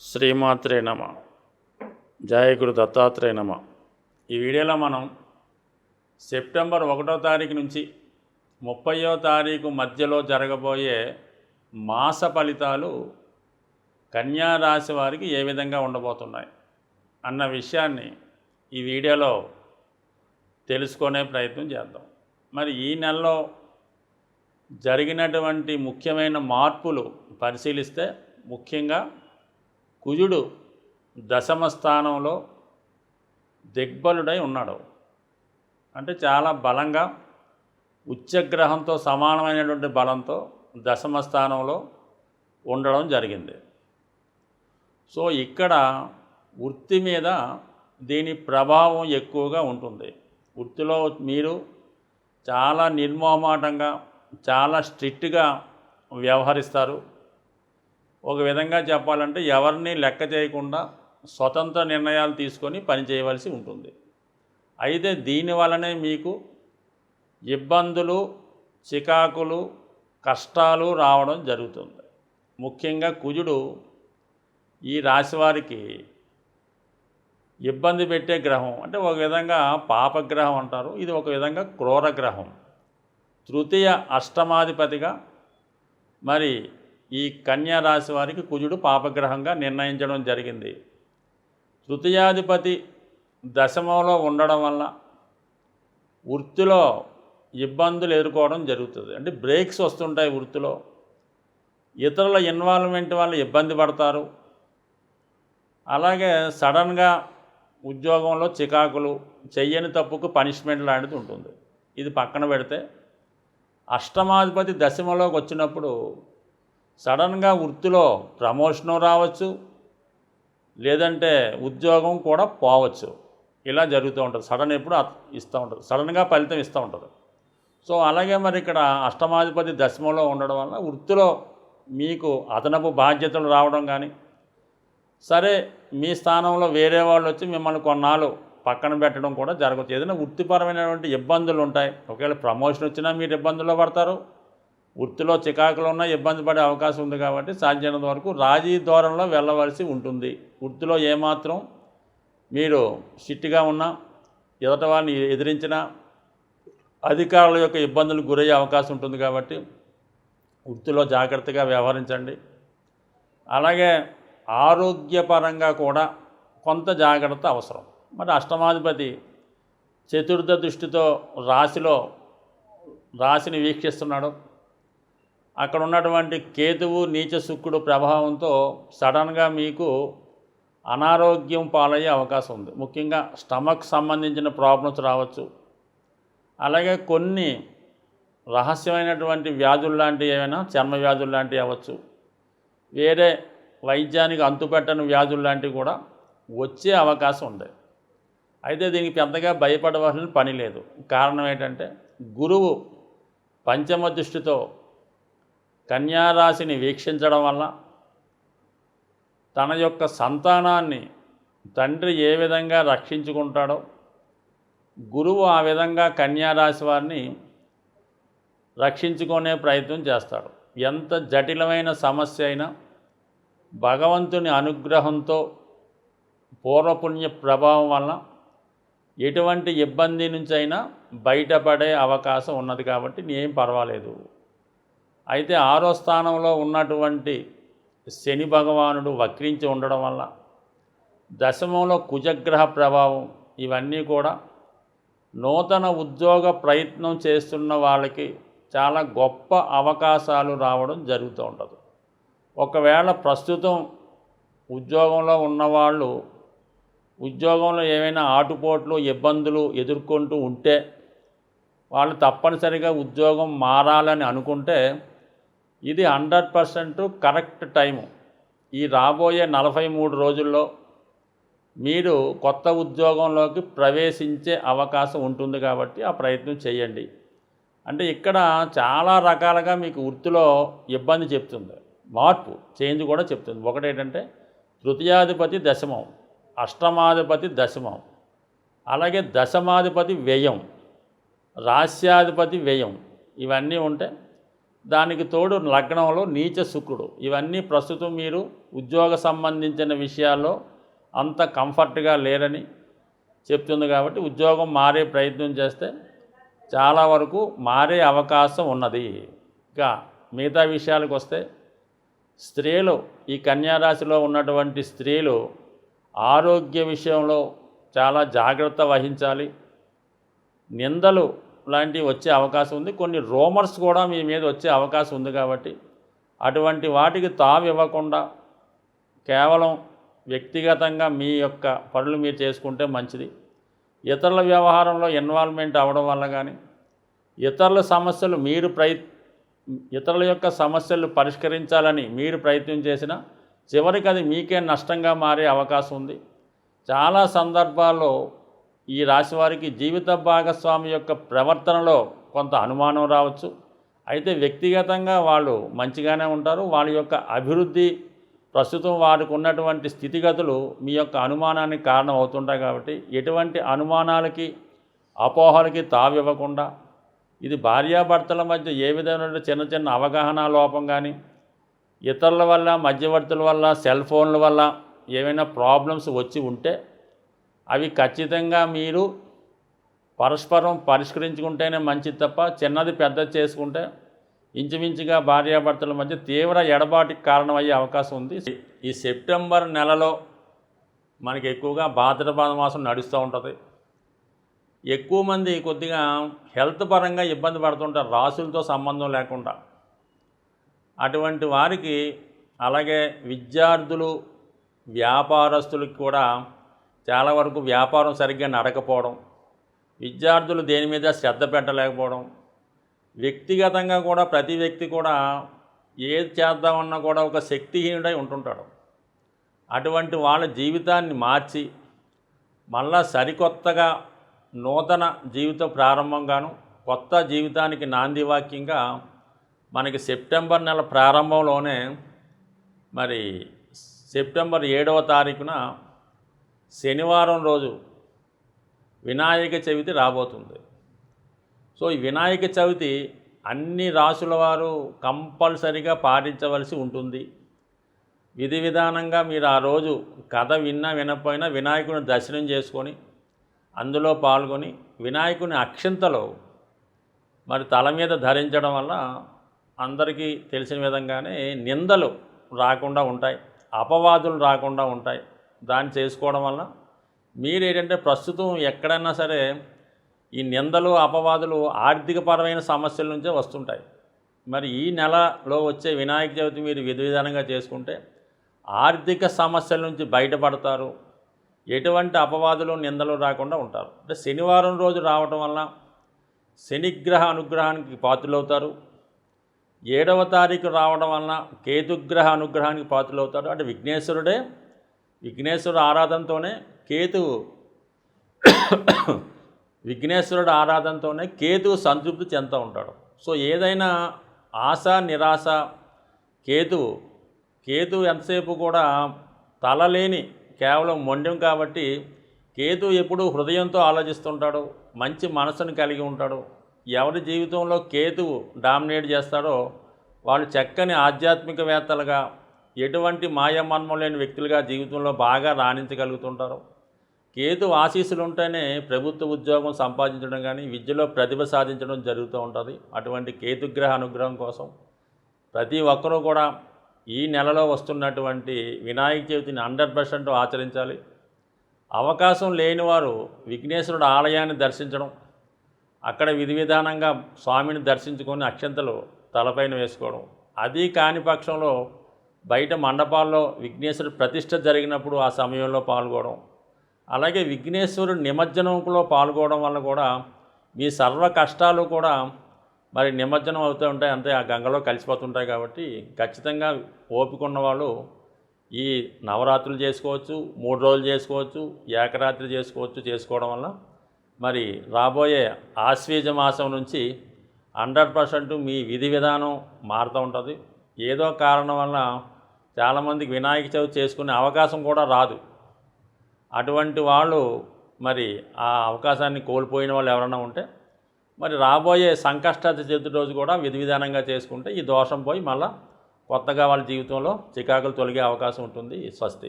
శ్రీమాత్రే నమ. జాయకుడు దత్తాత్రేయ నమ. ఈ వీడియోలో మనం సెప్టెంబర్ ఒకటో తారీఖు నుంచి ముప్పయో తారీఖు మధ్యలో జరగబోయే మాస ఫలితాలు కన్యా రాశి వారికి ఏ విధంగా ఉండబోతున్నాయి అన్న విషయాన్ని ఈ వీడియోలో తెలుసుకునే ప్రయత్నం చేద్దాం. మరి ఈ నెలలో జరిగినటువంటి ముఖ్యమైన మార్పులు పరిశీలిస్తే ముఖ్యంగా కుజుడు దశమ స్థానంలో దిగ్బలుడై ఉన్నాడు. అంటే చాలా బలంగా ఉచ్చగ్రహంతో సమానమైనటువంటి బలంతో దశమ స్థానంలో ఉండడం జరిగింది. సో ఇక్కడ వృత్తి మీద దీని ప్రభావం ఎక్కువగా ఉంటుంది. వృత్తిలో మీరు చాలా నిర్మోహమాటంగా చాలా స్ట్రిక్ట్గా వ్యవహరిస్తారు. ఒక విధంగా చెప్పాలంటే ఎవరిని లెక్క చేయకుండా స్వతంత్ర నిర్ణయాలు తీసుకొని పనిచేయవలసి ఉంటుంది. అయితే దీని వలనే మీకు ఇబ్బందులు చికాకులు కష్టాలు రావడం జరుగుతుంది. ముఖ్యంగా కుజుడు ఈ రాశివారికి ఇబ్బంది పెట్టే గ్రహం అంటే ఒక విధంగా పాపగ్రహం అంటారు. ఇది ఒక విధంగా క్రూర గ్రహం. తృతీయ అష్టమాధిపతిగా మరి ఈ కన్యా రాశి వారికి కుజుడు పాపగ్రహంగా నిర్ణయించడం జరిగింది. తృతీయాధిపతి దశమంలో ఉండడం వల్ల వృత్తిలో ఇబ్బందులు ఎదుర్కోవడం జరుగుతుంది. అంటే బ్రేక్స్ వస్తుంటాయి వృత్తిలో. ఇతరుల ఇన్వాల్వ్మెంట్ వల్ల ఇబ్బంది పడతారు. అలాగే సడన్గా ఉద్యోగంలో చికాకులు చెయ్యని తప్పుకు పనిష్మెంట్ లాంటిది ఉంటుంది. ఇది పక్కన పెడితే అష్టమాధిపతి దశమలోకి వచ్చినప్పుడు సడన్గా వృత్తిలో ప్రమోషను రావచ్చు లేదంటే ఉద్యోగం కూడా పోవచ్చు. ఇలా జరుగుతూ ఉంటుంది. సడన్ ఎప్పుడు ఇస్తూ ఉంటుంది. సడన్గా ఫలితం ఇస్తూ ఉంటుంది. సో అలాగే మరి ఇక్కడ అష్టమాధిపతి దశమంలో ఉండడం వల్ల వృత్తిలో మీకు అదనపు బాధ్యతలు రావడం కానీ సరే మీ స్థానంలో వేరే వాళ్ళు వచ్చి మిమ్మల్ని కొన్నాళ్ళు పక్కన పెట్టడం కూడా జరగచ్చు ఏదైనా వృత్తిపరమైనటువంటి ఇబ్బందులు ఉంటాయి. ఒకవేళ ప్రమోషన్ వచ్చినా మీరు ఇబ్బందుల్లో పడతారు. వృత్తిలో చికాకులు ఉన్నా ఇబ్బంది పడే అవకాశం ఉంది కాబట్టి సాధ్యమైనంత వరకు రాజీ దూరంలో వెళ్ళవలసి ఉంటుంది. వృత్తిలో ఏమాత్రం మీరు సిట్టిగా ఉన్నా ఎదుట వారిని ఎదిరించినా అధికారుల యొక్క ఇబ్బందులకు గురయ్యే అవకాశం ఉంటుంది కాబట్టి వృత్తిలో జాగ్రత్తగా వ్యవహరించండి. అలాగే ఆరోగ్యపరంగా కూడా కొంత జాగ్రత్త అవసరం. మరి అష్టమాధిపతి చతుర్థ దృష్టితో రాశిలో రాశిని వీక్షిస్తున్నాడు. అక్కడ ఉన్నటువంటి కేతువు నీచ శుక్రుడు ప్రభావంతో సడన్గా మీకు అనారోగ్యం పాలయ్యే అవకాశం ఉంది. ముఖ్యంగా స్టమక్ సంబంధించిన ప్రాబ్లమ్స్ రావచ్చు. అలాగే కొన్ని రహస్యమైనటువంటి వ్యాధులు లాంటివి ఏమైనా చర్మ వ్యాధులు లాంటివి అవ్వచ్చు. వేరే వైద్యానికి అంతుపెట్టని వ్యాధులు లాంటివి కూడా వచ్చే అవకాశం ఉంది. అయితే దీనికి పెద్దగా భయపడవలసిన పని లేదు. కారణం ఏంటంటే గురువు పంచమ దృష్టితో కన్యారాశిని వీక్షించడం వల్ల తన యొక్క సంతానాన్ని తండ్రి ఏ విధంగా రక్షించుకుంటాడో గురువు ఆ విధంగా కన్యారాశి వారిని రక్షించుకునే ప్రయత్నం చేస్తాడు. ఎంత జటిలమైన సమస్య అయినా భగవంతుని అనుగ్రహంతో పూర్వపుణ్య ప్రభావం వల్ల ఎటువంటి ఇబ్బంది నుంచి అయినా బయటపడే అవకాశం ఉన్నది కాబట్టి ఏం పర్వాలేదు. అయితే ఆరో స్థానంలో ఉన్నటువంటి శని భగవానుడు వక్రించి ఉండడం వల్ల దశమంలో కుజగ్రహ ప్రభావం ఇవన్నీ కూడా నూతన ఉద్యోగ ప్రయత్నం చేస్తున్న వాళ్ళకి చాలా గొప్ప అవకాశాలు రావడం జరుగుతూ ఉంటుంది. ఒకవేళ ప్రస్తుతం ఉద్యోగంలో ఉన్నవాళ్ళు ఉద్యోగంలో ఏమైనా ఆటుపోట్లు ఇబ్బందులు ఎదుర్కొంటూ ఉంటే వాళ్ళు తప్పనిసరిగా ఉద్యోగం మారాలని అనుకుంటే ఇది హండ్రెడ్ పర్సెంట్ కరెక్ట్ టైము. ఈ రాబోయే నలభై మూడు రోజుల్లో మీరు కొత్త ఉద్యోగంలోకి ప్రవేశించే అవకాశం ఉంటుంది కాబట్టి ఆ ప్రయత్నం చేయండి. అంటే ఇక్కడ చాలా రకాలుగా మీకు వృత్తిలో ఇబ్బంది చెప్తుంది. మార్పు చేంజ్ కూడా చెప్తుంది. ఒకటి ఏంటంటే తృతీయాధిపతి దశమం అష్టమాధిపతి దశమం అలాగే దశమాధిపతి వ్యయం రాస్యాధిపతి వ్యయం ఇవన్నీ ఉంటే దానికి తోడు లగ్నంలో నీచ శుక్రుడు. ఇవన్నీ ప్రస్తుతం మీరు ఉద్యోగ సంబంధించిన విషయాల్లో అంత కంఫర్ట్గా లేరని చెప్తుంది కాబట్టి ఉద్యోగం మారే ప్రయత్నం చేస్తే చాలా వరకు మారే అవకాశం ఉన్నది. ఇంకా మిగతా విషయాలకు వస్తే స్త్రీలు ఈ కన్యారాశిలో ఉన్నటువంటి స్త్రీలు ఆరోగ్య విషయంలో చాలా జాగ్రత్త వహించాలి. నిందలు లాంటివి వచ్చే అవకాశం ఉంది. కొన్ని రోమర్స్ కూడా మీ మీద వచ్చే అవకాశం ఉంది కాబట్టి అటువంటి వాటికి తావివ్వకుండా కేవలం వ్యక్తిగతంగా మీ యొక్క పనులు మీరు చేసుకుంటే మంచిది. ఇతరుల వ్యవహారంలో ఇన్వాల్వ్మెంట్ అవ్వడం వల్ల కానీ ఇతరుల సమస్యలు మీరు ప్రయ ఇతరుల యొక్క సమస్యలు పరిష్కరించాలని మీరు ప్రయత్నం చేసినా చివరికి అది మీకే నష్టంగా మారే అవకాశం ఉంది. చాలా సందర్భాల్లో ఈ రాశి వారికి జీవిత భాగస్వామి యొక్క ప్రవర్తనలో కొంత అనుమానం రావచ్చు. అయితే వ్యక్తిగతంగా వాళ్ళు మంచిగానే ఉంటారు. వాళ్ళ యొక్క అభివృద్ధి ప్రస్తుతం వారికి ఉన్నటువంటి స్థితిగతులు మీ యొక్క అనుమానానికి కారణం అవుతుంటాయి కాబట్టి ఎటువంటి అనుమానాలకి అపోహలకి తావివ్వకుండా ఇది భార్యాభర్తల మధ్య ఏ విధమైన చిన్న చిన్న అవగాహన లోపం కానీ ఇతరుల వల్ల మధ్యవర్తుల వల్ల సెల్ ఫోన్ల వల్ల ఏమైనా ప్రాబ్లమ్స్ వచ్చి ఉంటే అవి ఖచ్చితంగా మీరు పరస్పరం పరిష్కరించుకుంటేనే మంచిది తప్ప చిన్నది పెద్దది చేసుకుంటే ఇంచుమించుగా భార్యాభర్తల మధ్య తీవ్ర ఎడబాటికి కారణమయ్యే అవకాశం ఉంది. ఈ సెప్టెంబర్ నెలలో మనకి ఎక్కువగా భాద్రపద మాసం నడుస్తూ ఉంటుంది. ఎక్కువ మంది కొద్దిగా హెల్త్ పరంగా ఇబ్బంది పడుతుంటారు రాసులతో సంబంధం లేకుండా అటువంటి వారికి అలాగే విద్యార్థులు వ్యాపారస్తులకు కూడా చాలా వరకు వ్యాపారం సరిగ్గా నడకపోవడం విద్యార్థులు దేని మీద శ్రద్ధ పెట్టలేకపోవడం వ్యక్తిగతంగా కూడా ప్రతి వ్యక్తి కూడా ఏది చేద్దామన్నా కూడా ఒక శక్తిహీనుడై ఉంటుంటాడు. అటువంటి వాళ్ళ జీవితాన్ని మార్చి మళ్ళా సరికొత్తగా నూతన జీవిత ప్రారంభంగాను కొత్త జీవితానికి నాంది వాక్యంగా మనకి సెప్టెంబర్ నెల ప్రారంభంలోనే మరి సెప్టెంబర్ ఏడవ తారీఖున శనివారం రోజు వినాయక చవితి రాబోతుంది. సో ఈ వినాయక చవితి అన్ని రాసుల వారు కంపల్సరిగా పాటించవలసి ఉంటుంది. విధి విధానంగా మీరు ఆ రోజు కథ విన్నా వినపోయినా వినాయకుని దర్శనం చేసుకొని అందులో పాల్గొని వినాయకుని అక్షంతలో మరి తల మీద ధరించడం వల్ల అందరికీ తెలిసిన విధంగానే నిందలు రాకుండా ఉంటాయి అపవాదులు రాకుండా ఉంటాయి. దాన్ని చేసుకోవడం వల్ల మీరు ఏంటంటే ప్రస్తుతం ఎక్కడైనా సరే ఈ నిందలు అపవాదులు ఆర్థికపరమైన సమస్యల నుంచే వస్తుంటాయి. మరి ఈ నెలలో వచ్చే వినాయక చవితి మీరు విధివిధానంగా చేసుకుంటే ఆర్థిక సమస్యల నుంచి బయటపడతారు. ఎటువంటి అపవాదులు నిందలు రాకుండా ఉంటారు. అంటే శనివారం రోజు రావటం వల్ల శనిగ్రహ అనుగ్రహానికి పాత్రులవుతారు. ఏడవ తారీఖు రావడం వలన కేతుగ్రహ అనుగ్రహానికి పాత్రలవుతారు. అంటే విఘ్నేశ్వరుడే విఘ్నేశ్వరుడు ఆరాధనతోనే కేతువు విఘ్నేశ్వరుడు ఆరాధనతోనే కేతువు సంతృప్తి చెందుతూ ఉంటాడు. సో ఏదైనా ఆశ నిరాశ కేతువు కేతువు ఎంతసేపు కూడా తలలేని కేవలం మొండెం కాబట్టి కేతు ఎప్పుడు హృదయంతో ఆలోచిస్తుంటాడు మంచి మనసును కలిగి ఉంటాడు. ఎవరి జీవితంలో కేతువు డామినేట్ చేస్తాడో వాళ్ళు చక్కని ఆధ్యాత్మికవేత్తలుగా ఎటువంటి మాయమన్మం లేని వ్యక్తులుగా జీవితంలో బాగా రాణించగలుగుతుంటారు? కేతు ఆశీస్సులు ఉంటేనే ప్రభుత్వ ఉద్యోగం సంపాదించడం కానీ విద్యలో ప్రతిభ సాధించడం జరుగుతూ ఉంటుంది. అటువంటి కేతుగ్రహ అనుగ్రహం కోసం ప్రతి ఒక్కరూ కూడా ఈ నెలలో వస్తున్నటువంటి వినాయక చవితిని హండ్రెడ్ పర్సెంట్ ఆచరించాలి. అవకాశం లేనివారు విఘ్నేశ్వరుడు ఆలయాన్ని దర్శించడం అక్కడ విధి విధానంగా స్వామిని దర్శించుకొని అక్షంతలు తలపైన వేసుకోవడం అది కాని పక్షంలో బయట మండపాల్లో విఘ్నేశ్వరుడు ప్రతిష్ట జరిగినప్పుడు ఆ సమయంలో పాల్గొనడం. అలాగే విఘ్నేశ్వరుడు నిమజ్జనంలో పాల్గొనడం వల్ల కూడా మీ సర్వ కష్టాలు కూడా మరి నిమజ్జనం అవుతూ ఉంటాయి అంటే ఆ గంగలో కలిసిపోతుంటాయి కాబట్టి ఖచ్చితంగా ఓపికున్న వాళ్ళు ఈ నవరాత్రులు చేసుకోవచ్చు మూడు రోజులు చేసుకోవచ్చు ఏకరాత్రి చేసుకోవచ్చు చేసుకోవడం వల్ల మరి రాబోయే ఆశ్వీజ మాసం నుంచి హండ్రెడ్ పర్సెంట్ మీ విధి విధానం మారుతూ ఉంటుంది. ఏదో కారణం వల్ల చాలామందికి వినాయక చవితి చేసుకునే అవకాశం కూడా రాదు. అటువంటి వాళ్ళు మరి ఆ అవకాశాన్ని కోల్పోయిన వాళ్ళు ఎవరైనా ఉంటే మరి రాబోయే సంకష్ట చతుర్థి రోజు కూడా విధి విధానంగా చేసుకుంటే ఈ దోషం పోయి మళ్ళా కొత్తగా వాళ్ళ జీవితంలో చికాకులు తొలగే అవకాశం ఉంటుంది స్వస్తి.